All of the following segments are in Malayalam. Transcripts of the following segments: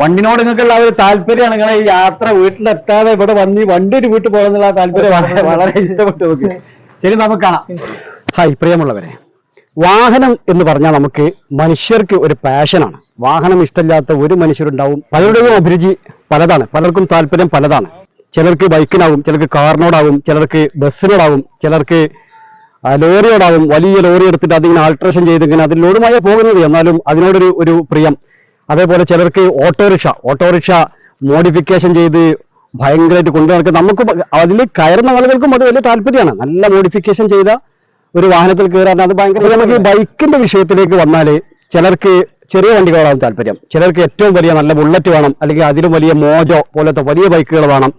വണ്ടിനോട് നിങ്ങൾക്കുള്ള ഒരു താല്പര്യമാണ്. നിങ്ങളെ ഈ യാത്ര വീട്ടിലെത്താതെ ഇവിടെ വന്ന് വണ്ടി ഒരു വീട്ടിൽ പോകുന്നുള്ള താല്പര്യം വളരെ വളരെ ഇഷ്ടപ്പെട്ടു. നോക്കി ശരി നമുക്ക് കാണാം. ഹായ് പ്രിയമുള്ളവരെ. വാഹനം എന്ന് പറഞ്ഞാൽ നമുക്ക് മനുഷ്യർക്ക് ഒരു പാഷനാണ് വാഹനം ഇഷ്ടമില്ലാത്ത ഒരു മനുഷ്യരുണ്ടാവും. പലരുടെയും അഭിരുചി പലതാണ്. പലർക്കും താല്പര്യം പലതാണ്. ചിലർക്ക് ബൈക്കിനാവും ചിലർക്ക് കാറിനോടാവും ചിലർക്ക് ബസ്സിനോടാവും ചിലർക്ക് ലോറിയോടാവും വലിയ ലോറി എടുത്തിട്ട് അതിങ്ങനെ ആൾട്രേഷൻ ചെയ്ത് ഇങ്ങനെ അതിൽ ലോഡുമായ പോകുന്നത്. എന്നാലും അതിനോടൊരു ഒരു പ്രിയം. അതേപോലെ ചിലർക്ക് ഓട്ടോറിക്ഷ ഓട്ടോറിക്ഷ മോഡിഫിക്കേഷൻ ചെയ്ത് ഭയങ്കരമായിട്ട് കൊണ്ടു നടക്കുക. നമുക്ക് അതിൽ കയറുന്ന ആളുകൾക്കും അത് വലിയ താല്പര്യമാണ്. നല്ല മോഡിഫിക്കേഷൻ ചെയ്ത ഒരു വാഹനത്തിൽ കയറാൻ അത് ഭയങ്കര നമുക്ക് ഈ ബൈക്കിന്റെ വിഷയത്തിലേക്ക് വന്നാൽ ചിലർക്ക് ചെറിയ വണ്ടികളാണ് താല്പര്യം. ചിലർക്ക് ഏറ്റവും വലിയ നല്ല ബുള്ളറ്റ് വേണം. അല്ലെങ്കിൽ അതിലും വലിയ മോജോ പോലത്തെ വലിയ ബൈക്കുകൾ വേണം.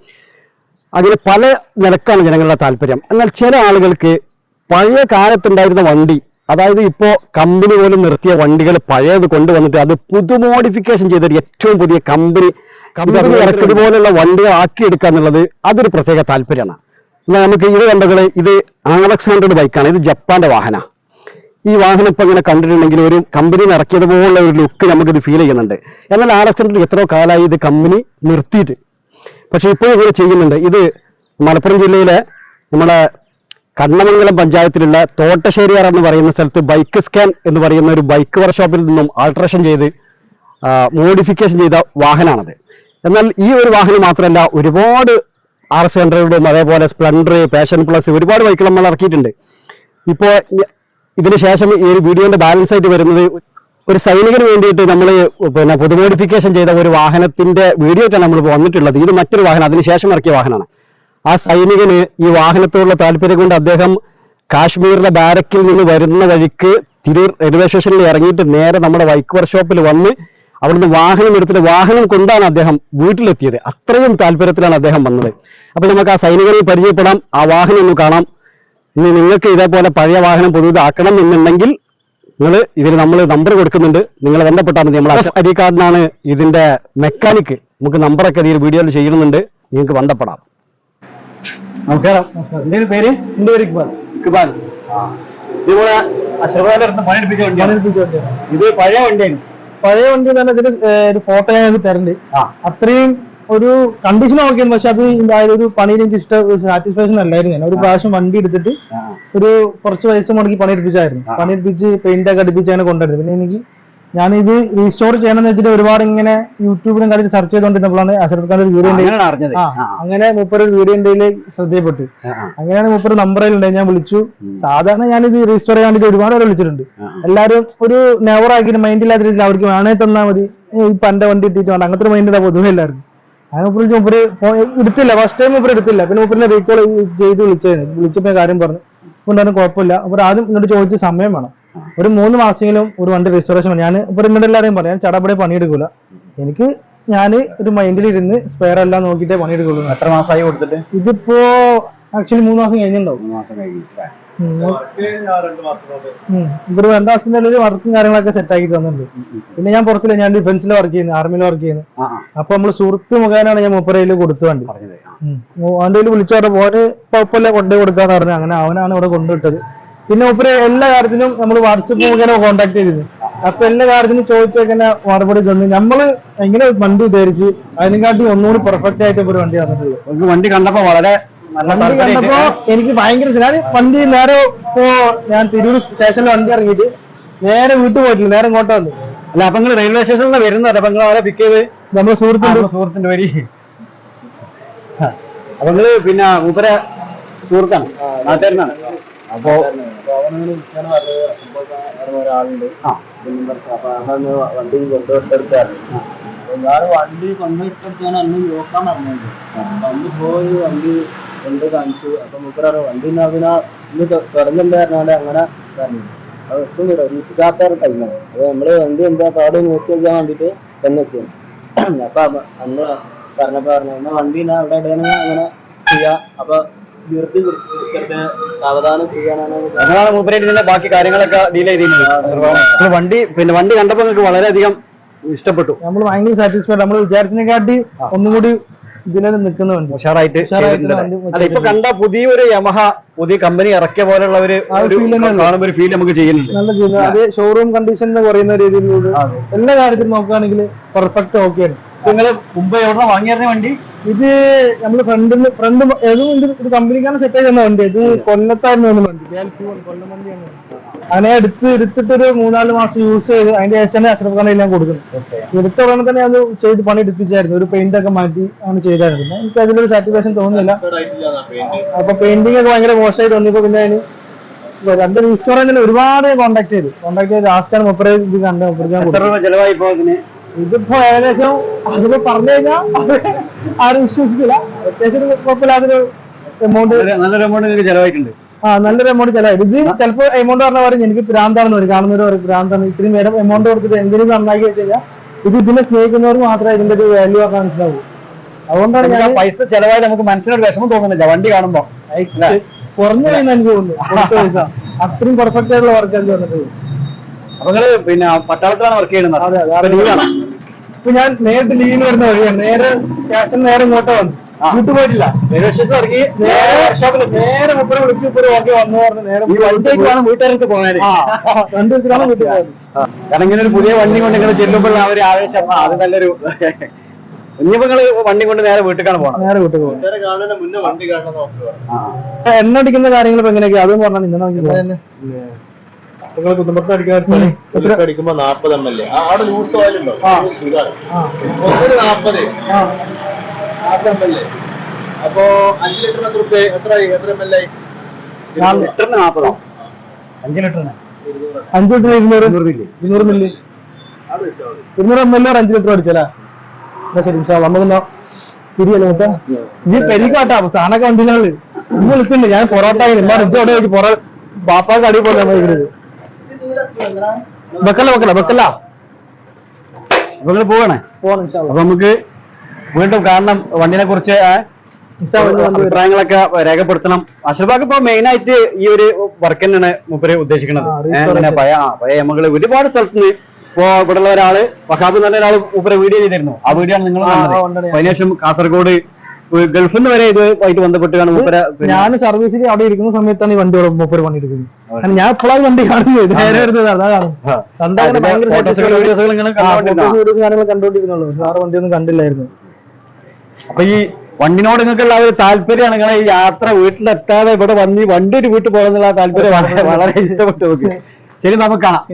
അതിന് പല നിലക്കാണ് ജനങ്ങളുടെ താല്പര്യം. എന്നാൽ ചില ആളുകൾക്ക് പഴയ കാലത്തുണ്ടായിരുന്ന വണ്ടി അതായത് ഇപ്പോ കമ്പനി പോലും നിർത്തിയ വണ്ടികൾ പഴയത് കൊണ്ടുവന്നിട്ട് അത് പുതു മോഡിഫിക്കേഷൻ ചെയ്തിട്ട് ഏറ്റവും പുതിയ കമ്പനി കമ്പനി ഇറക്കിയത് പോലുള്ള വണ്ടികൾ ആക്കിയെടുക്കുക എന്നുള്ളത് അതൊരു പ്രത്യേക താല്പര്യമാണ്. എന്നാൽ നമുക്ക് ഇത് കണ്ടത് ഇത് ആലക്സാണ്ടർ ബൈക്കാണ് ഇത് ജപ്പാന്റെ വാഹന. ഈ വാഹനം ഇപ്പൊ ഇങ്ങനെ കണ്ടിട്ടുണ്ടെങ്കിൽ ഒരു കമ്പനി ഇറക്കിയത് പോലുള്ള ഒരു ലുക്ക് നമുക്കിത് ഫീൽ ചെയ്യുന്നുണ്ട്. എന്നാൽ ആലക്സാണ്ടർ എത്രയോ കാലമായി ഇത് കമ്പനി നിർത്തിയിട്ട്. പക്ഷേ ഇപ്പോഴും ഇങ്ങനെ ചെയ്യുന്നുണ്ട്. ഇത് മലപ്പുറം ജില്ലയിലെ നമ്മുടെ കണ്ണമംഗലം പഞ്ചായത്തിലുള്ള തോട്ടശ്ശേരിയാർ എന്ന് പറയുന്ന സ്ഥലത്ത് ബൈക്ക് സ്കാൻ എന്ന് പറയുന്ന ഒരു ബൈക്ക് വർക്ക്ഷോപ്പിൽ നിന്നും ആൾട്രേഷൻ ചെയ്ത് മോഡിഫിക്കേഷൻ ചെയ്ത വാഹനമാണത്. എന്നാൽ ഈ ഒരു വാഹനം മാത്രമല്ല ഒരുപാട് ആർ എസ് ഹൺഡ്രഡും അതേപോലെ സ്പ്ലൻഡർ പാഷൻ പ്ലസ് ഒരുപാട് ബൈക്കുകൾ നമ്മൾ ഇറക്കിയിട്ടുണ്ട്. ഇപ്പോൾ ഇതിന് ശേഷം ഈ ഒരു വീഡിയോന്റെ ബാലൻസ് ആയിട്ട് വരുന്നത് ഒരു സൈനികന് വേണ്ടിയിട്ട് നമ്മൾ പിന്നെ പൊതു മോഡിഫിക്കേഷൻ ചെയ്ത ഒരു വാഹനത്തിന്റെ വീഡിയോ ആയിട്ടാണ് നമ്മൾ വന്നിട്ടുള്ളത്. ഇത് മറ്റൊരു വാഹനം അതിനുശേഷം ഇറക്കിയ വാഹനമാണ്. ആ സൈനികന് ഈ വാഹനത്തോടുള്ള താല്പര്യം കൊണ്ട് അദ്ദേഹം കാശ്മീരിലെ ബാരക്കിൽ നിന്ന് വരുന്ന വഴിക്ക് തിരൂർ റെയിൽവേ സ്റ്റേഷനിൽ ഇറങ്ങിയിട്ട് നേരെ നമ്മുടെ വൈക്ക് വർക്ക്ഷോപ്പിൽ വന്ന് അവിടുന്ന് വാഹനം എടുത്തിട്ട് വാഹനം കൊണ്ടാണ് അദ്ദേഹം വീട്ടിലെത്തിയത്. അത്രയും താല്പര്യത്തിലാണ് അദ്ദേഹം വന്നത്. അപ്പൊ നമുക്ക് ആ സൈനികനെ പരിചയപ്പെടാം. ആ വാഹനം ഒന്ന് കാണാം. ഇനി നിങ്ങൾക്ക് ഇതേപോലെ പഴയ വാഹനം പുതിയതാക്കണം എന്നുണ്ടെങ്കിൽ നിങ്ങൾ ഇതിൽ നമ്മൾ നമ്പർ കൊടുക്കുന്നുണ്ട്. നിങ്ങൾ ബന്ധപ്പെട്ടാൽ മതി. നമ്മൾ അരിക്കാടിനാണ് ഇതിന്റെ മെക്കാനിക് നമുക്ക് നമ്പറൊക്കെ ഇതിൽ വീഡിയോയിൽ ചെയ്യുന്നുണ്ട്. നിങ്ങൾക്ക് ബന്ധപ്പെടാം. നമസ്കാരം. എന്റെ പേര്? എന്റെ പേര് ഇക്ബാൽ. ഇക്ബാൽ. ഇതുപോലെ അശ്രഫാന്റെ അടുത്ത് പണിയെടുപ്പിച്ച വണ്ടിയാണ്. പണിയെടുപ്പിച്ച വണ്ടിയാണ്. ഇത് പഴയ വണ്ടിയാണ്. പഴയ വണ്ടി തന്നെ ഇതിന് ഒരു ഫോട്ടോ ഞാൻ തരണ്ട്. അത്രയും ഒരു കണ്ടീഷൻ നോക്കിയാണ് പക്ഷെ അത് എന്തായാലും ഒരു പണിയിൽ എനിക്ക് ഇഷ്ടം സാറ്റിസ്ഫാക്ഷൻ അല്ലായിരുന്നു. ഞാൻ ഒരു പ്രാവശ്യം വണ്ടി എടുത്തിട്ട് ഒരു കുറച്ച് പൈസ മുടക്കി പണിയെടുപ്പിച്ചായിരുന്നു. പണിയെടുപ്പിച്ച് പെയിന്റ് ഒക്കെ അടുപ്പിച്ച് അങ്ങനെ കൊണ്ടുവരുന്നത് പിന്നെ എനിക്ക് ഞാനിത് റീസ്റ്റോർ ചെയ്യണമെന്ന് വെച്ചിട്ട് ഒരുപാട് ഇങ്ങനെ യൂട്യൂബിലും കാര്യം സെർച്ച് ചെയ്തുകൊണ്ടിരുന്നപ്പോഴാണ് അഷറഫ് ഖാൻ ഒരു വീഡിയോ അങ്ങനെ മൂപ്പര് ഒരു വീഡിയോ എന്റെ ശ്രദ്ധയപ്പെട്ടു അങ്ങനെയാണ്. അങ്ങനെയാണ് മൂപ്പര് നമ്പറിലുണ്ട് ഞാൻ വിളിച്ചു. സാധാരണ ഞാനിത് റീസ്റ്റോർ ചെയ്യാൻ വേണ്ടി ഒരുപാട് പേരെ വിളിച്ചിട്ടുണ്ട്. എല്ലാവരും ഒരു നെവർ ആക്കിയിട്ട് മൈൻഡ് ഇല്ലാത്ത രീതിയിൽ അവർക്ക് വേണേ തന്നാൽ മതി. ഇപ്പൊ എന്റെ വണ്ടി ഇട്ടിട്ട് വേണ്ട. അങ്ങനത്തെ മൈൻഡ് പൊതുവെ എല്ലാവർക്കും. അങ്ങനെ വിളിച്ചു, മൂപ്പര് എടുത്തില്ല. ഫസ്റ്റ് ടൈം മൂപ്പര് എടുത്തില്ല. പിന്നെ മൂപ്പറിനെ റീകോൾ ചെയ്ത് വിളിച്ചായിരുന്നു വിളിച്ചപ്പോ കാര്യം പറഞ്ഞു. കൊണ്ടാണ് കുഴപ്പമില്ല. അപ്പോൾ ആദ്യം എന്നോട് ചോദിച്ച സമയം വേണം. ഒരു മൂന്ന് മാസമെങ്കിലും ഒരു വണ്ടി രജിസ്ട്രേഷൻ ഞാൻ ഇപ്പൊ എന്നോട് എല്ലാവരെയും പറയാം ഞാൻ ചടപടെ പണിയെടുക്കൂല. എനിക്ക് ഞാൻ ഒരു മൈൻഡിൽ ഇരുന്ന് സ്പെയർ എല്ലാം നോക്കിയിട്ടേ പണിയെടുക്കുള്ളൂ. എത്ര മാസമായി കൊടുത്തിട്ട്? ഇതിപ്പോ ആക്ച്വലി മൂന്ന് മാസം കഴിഞ്ഞിട്ടുണ്ടാവും. മൂന്ന് മാസം. ഇവർ രണ്ട് മാസത്തിന്റെ ഉള്ളിൽ വർക്കും കാര്യങ്ങളൊക്കെ സെറ്റ് ആക്കി തന്നിട്ടുണ്ട്. പിന്നെ ഞാൻ പുറത്തില്ല ഞാൻ ഡിഫൻസിൽ വർക്ക് ചെയ്യുന്നു ആർമിയിൽ വർക്ക് ചെയ്യുന്നു. അപ്പൊ നമ്മൾ സുഹൃത്ത് മുഖേനയാണ് ഞാൻ മുപ്പരയിൽ കൊടുത്തു വണ്ടി. അവന്റെ വിളിച്ചു പറഞ്ഞു ഓന് കുഴപ്പമില്ല കൊണ്ടുപോയി കൊടുക്കാന്ന് പറഞ്ഞു. അങ്ങനെ അവനാണ് ഇവിടെ കൊണ്ടുവിട്ടത്. പിന്നെ മുപ്പര് എല്ലാ കാര്യത്തിനും നമ്മൾ വാട്സപ്പ് മുഖേന കോണ്ടാക്ട് ചെയ്തിരുന്നു. അപ്പൊ എല്ലാ കാര്യത്തിനും ചോദിച്ചേക്കുന്ന മറുപടി തന്നു. നമ്മൾ എങ്ങനെ വണ്ടി വിചാരിച്ച് അതിനെക്കാട്ടി ഒന്നുകൂടി പെർഫെക്റ്റ് ആയിട്ട് ഒരു വണ്ടി വന്നിട്ടുള്ളത് നമുക്ക് വണ്ടി കണ്ടപ്പോ വളരെ വണ്ടി കണ്ടപ്പോ എനിക്ക് ഭയങ്കര ഞാൻ വണ്ടി നേരെ ഇപ്പോ ഞാൻ തിരൂർ സ്റ്റേഷനിൽ വണ്ടി ഇറങ്ങിയിട്ട് നേരെ വീട്ടിൽ പോയിട്ടില്ല. നേരെ ഇങ്ങോട്ട് വന്നു. അല്ല അപ്പൊ നിങ്ങൾ റെയിൽവേ സ്റ്റേഷനിൽ നിന്ന് വരുന്നത്. അപ്പൊ നിങ്ങൾ അവരെ പിക്ക് ചെയ്ത് നമ്മുടെ സുഹൃത്തുണ്ട് നമ്മുടെ സുഹൃത്തിന്റെ വരി അപ്പൊ നിങ്ങൾ പിന്നെ മൂപ്പര സുഹൃത്താണ്. നാട്ടുകാരനാണ്. അപ്പൊ ഒരാളുണ്ട്. ആ. അപ്പൊ അതൊന്ന് വണ്ടി കൊണ്ടുവിട്ടെടുത്തായിരുന്നു ഞാൻ വണ്ടി അന്ന് നോക്കാൻ പറഞ്ഞത് വണ്ടി പോയി വണ്ടി കൊണ്ട് കാണിച്ചു. അപ്പൊ മുപ്പരാറ് വണ്ടി പിന്നെ ഇന്ന് തുറന്നില്ലായിരുന്നാണ്ട് അങ്ങനെ പറഞ്ഞു. അത് ഒട്ടും വീശിക്കാത്ത ഒരു ടൈമാണ് അത് നമ്മൾ വണ്ടി എന്താ കാട് നോക്കി വെക്കാൻ വേണ്ടിട്ട് ചെന്നെത്തിയാണ് അപ്പൊ അന്ന് പറഞ്ഞപ്പോ പറഞ്ഞു എന്നാ വണ്ടി അവിടെ ഇടയാണെങ്കിൽ അങ്ങനെ ചെയ്യാം. അപ്പൊ ഞങ്ങളാണ് മൂപ്പരായിട്ട് ഇതിന്റെ ബാക്കി കാര്യങ്ങളൊക്കെ ഡീൽ ചെയ്തിരുന്നത്. വണ്ടി പിന്നെ വണ്ടി കണ്ടപ്പോ നിങ്ങൾക്ക് വളരെയധികം ഇഷ്ടപ്പെട്ടു. നമ്മൾ ഭയങ്കര സാറ്റിസ്ഫൈഡ് നമ്മൾ വിചാരിച്ചതിനെക്കാട്ടി ഒന്നും കൂടി ഇതിലെ നിൽക്കുന്ന വണ്ടി ഉഷാറായിട്ട് അല്ല ഇപ്പൊ കണ്ട പുതിയൊരു യമഹ പുതിയ കമ്പനി ഇറക്കിയ പോലുള്ള ഒരു? കാണുമ്പോ ഒരു ഫീൽ നമുക്ക് ചെയ്യുന്നുണ്ട്. നല്ല അത് ഷോറൂം കണ്ടീഷൻ എന്ന് പറയുന്ന രീതിയിലൂടെ എല്ലാ കാര്യത്തിലും നോക്കുകയാണെങ്കിൽ പെർഫെക്റ്റ് ഓക്കെയാണ് നിങ്ങൾ മുമ്പ് എവിടെ വാങ്ങിയിരുന്ന വണ്ടി? ഇത് നമ്മൾ ഫ്രണ്ടിൽ ഫ്രണ്ട് ഏതും ഒരു കമ്പനിക്കാണ് സെറ്റ് ചെയ്യുന്ന വണ്ടി. ഇത് കൊല്ലത്തായിരുന്നു വന്ന വണ്ടി. കൊല്ലം വണ്ടിയാണ് അങ്ങനെ എടുത്ത് എടുത്തിട്ട് ഒരു മൂന്നാൽ മാസം യൂസ് ചെയ്ത് അതിന്റെ ശേഷം തന്നെ അഷ്റഫ് കണ്ടെ ഞാൻ കൊടുക്കുന്നത് എടുത്ത ഉടനെ തന്നെ അത് ചെയ്ത് പണി എടുപ്പിച്ചായിരുന്നു. ഒരു പെയിന്റ് ഒക്കെ മാറ്റി ആണ് ചെയ്തായിരുന്നു എനിക്ക് അതിലൊരു സാറ്റിസ്ഫാക്ഷൻ തോന്നുന്നില്ല. അപ്പൊ പെയിന്റിംഗ് ഒക്കെ ഭയങ്കര മോശമായി തോന്നിയപ്പോ പിന്നെ അതിന് രണ്ട് റെസ്റ്റോറന്റിൽ ഒരുപാട് കോണ്ടാക്ട് ചെയ്തു. കോണ്ടാക്ട് ചെയ്ത് ലാസ്റ്റ് ആണ് മുപ്പത് ഇത് കണ്ട് മുപ്പത് ചെലവായി അതിന് ഇതിപ്പോ ഏകദേശം അതിപ്പോ പറഞ്ഞു കഴിഞ്ഞാൽ ആരും വിശ്വസിക്കില്ല. അത്യാവശ്യം ഒരു കുഴപ്പമില്ലാത്തൊരു എമൗണ്ട് ഒരു നല്ലൊരു എമൗണ്ട് നിങ്ങൾക്ക് ചെലവായിട്ടുണ്ട്. ആ നല്ലൊരു എമൗണ്ട് ചെലവായി. ഇത് ചിലപ്പോ എമൗണ്ട് പറഞ്ഞ പറയും എനിക്ക് ഭ്രാന്താണെന്ന് പറയും കാണുന്നവർ പറയും ഭ്രാന്താണ്. ഇത്രയും നേരം എമൗണ്ട് കൊടുത്തിട്ട് എന്തിനും നന്നാക്കി വെച്ച് കഴിഞ്ഞാൽ ഇത് ഇതിനെ സ്നേഹിക്കുന്നവർ മാത്രമേ ഇതിന്റെ ഒരു വാല്യൂ ഒക്കെ മനസ്സിലാവൂ. അതുകൊണ്ടാണ് ഞാൻ പൈസ ചെലവായി നമുക്ക് മനസ്സിനൊരു വിഷമം തോന്നുന്നില്ല. വണ്ടി കാണുമ്പോ? കുറഞ്ഞു എനിക്ക് തോന്നുന്നു. പൈസ. അത്രയും പെർഫെക്റ്റ് ആയിട്ടുള്ള വർക്ക് എനിക്ക് പറഞ്ഞത് അപ്പൊ നിങ്ങൾ പിന്നെ പട്ടാളത്തിലാണ് വർക്ക് ചെയ്യുന്നത്. അതെ അതെ. ഇപ്പൊ ഞാൻ നേരിട്ട് ലീവിന് വരുന്ന വഴിയാണ് നേരെ ക്യാഷൻ നേരെ ഇങ്ങോട്ട് വന്നു. വീട്ടു പോയിട്ടില്ല. ഇറങ്ങി നേരെ നേരെ മുപ്പത് വിളിച്ചു ഇപ്പൊ ഓക്കെ വന്നു പറഞ്ഞു നേരെ ഈ വണ്ടിക്ക് വേണം വീട്ടുകാർക്ക് പോകാൻ രണ്ടു ദിവസത്തിലാണ് വീട്ടിൽ പോയത്. കാരണം ഇങ്ങനെ ഒരു പുതിയ വണ്ടി കൊണ്ട് ഇങ്ങനെ ചെല്ലുമ്പോൾ ആ ഒരു ആവേശം. ആ, അത് നല്ലൊരു ഇനിയിപ്പോ നിങ്ങൾ വണ്ടി കൊണ്ട് നേരെ വീട്ടിലേക്കാണ് പോകണം നേരെ വീട്ടിൽ പോകും എണ്ണടിക്കുന്ന കാര്യങ്ങൾ ഇപ്പൊ എങ്ങനെയൊക്കെയാ? അതും പറഞ്ഞാൽ ഇന്നലെ നിങ്ങൾ കുടുംബത്തിന് അടിക്കാൻ അടിക്കുമ്പോ നാപ്പത് എം എൽ എ. അവിടെ ലൂസ് ഒന്നിന് നാപ്പത്. നാപ്പത് എം എൽ എ. അപ്പോ അഞ്ച് ലിറ്ററിന് എത്ര റുപ്യ എത്ര എത്ര എം എൽ എ ലിറ്ററിന് അഞ്ച് ലിറ്ററിന്. അഞ്ച് ലിറ്റർ ഇരുന്നൂറ്? ഇരുന്നൂറ് മില്ലി. ഇരുന്നൂറ് മില്ലി. അത് വെച്ചാൽ എം എൽ എ അഞ്ച് ലിറ്റർ അടിച്ചല്ലേ ശരി. നമുക്കെന്നാ തിരിയല്ലേ മൊത്തം ഈ പെരിക്കാട്ടാ. സാധനമൊക്കെ വണ്ടികളിൽ ഇന്ന് വിളിക്കുന്നുണ്ട് ഞാൻ പൊറോട്ട ഇല്ല ഇവിടെ വെച്ച് പൊറ പാപ്പാക്ക് അടി പോലെ വെക്കല്ല വെക്കല്ല വെക്കല്ല. നിങ്ങൾ പോവാണേ. അപ്പൊ നമുക്ക് വീണ്ടും കാരണം വണ്ടിനെ കുറിച്ച്. അഭിപ്രായങ്ങളൊക്കെ രേഖപ്പെടുത്തണം. അഷർബാഗ് ഇപ്പൊ മെയിൻ ആയിട്ട് ഈ ഒരു വർക്ക് തന്നെയാണ് മൂപ്പര് ഉദ്ദേശിക്കുന്നത്. പയ പയ നമ്മൾ ഒരുപാട് സ്ഥലത്ത് നിന്ന് ഇപ്പോ ഇവിടെ ഉള്ള ഒരാൾ വഹാബ് നല്ല ഒരാൾ മൂപ്പര് വീഡിയോ ചെയ്തിരുന്നു. ആ വീഡിയോ ആണ് നിങ്ങൾ അതിനുശേഷം കാസർഗോഡ് ഗൾഫിൽ നിന്ന് വരെ ഇതുമായിട്ട് ബന്ധപ്പെട്ടാണ് മൂപ്പര ഞാൻ സർവീസിൽ അവിടെ ഇരിക്കുന്ന സമയത്താണ് ഈ വണ്ടി മൂപ്പർ മൂപ്പര് പണിയെടുക്കുന്നത് ഞാൻ എപ്പോഴാണ് വണ്ടി കാണുന്നത്? നേരെ വരുന്നത് അതാ കാണും ആ. കണ്ടാ അതിന്റെ ഭയങ്കര photos-കളും satisfaction. videos-കളും ഇങ്ങനെ ആ, കണ്ടുകൊണ്ടിരുന്നതാ. photos, കാര്യങ്ങൾ കണ്ടോണ്ടിരുന്നുള്ളൂ വേറെ വണ്ടിയൊന്നും കണ്ടില്ലായിരുന്നു. അപ്പൊ ഈ വണ്ടിനോട് നിങ്ങൾക്കുള്ള ഒരു താല്പര്യമാണ്. ഇങ്ങനെ ഈ യാത്ര വീട്ടിലെത്താതെ ഇവിടെ വന്ന് വണ്ടി ഒരു വീട്ടിൽ പോകുന്നുള്ള താല്പര്യം വളരെ ഇഷ്ടപ്പെട്ടു. നോക്കി ശരി നമുക്ക് കാണാം.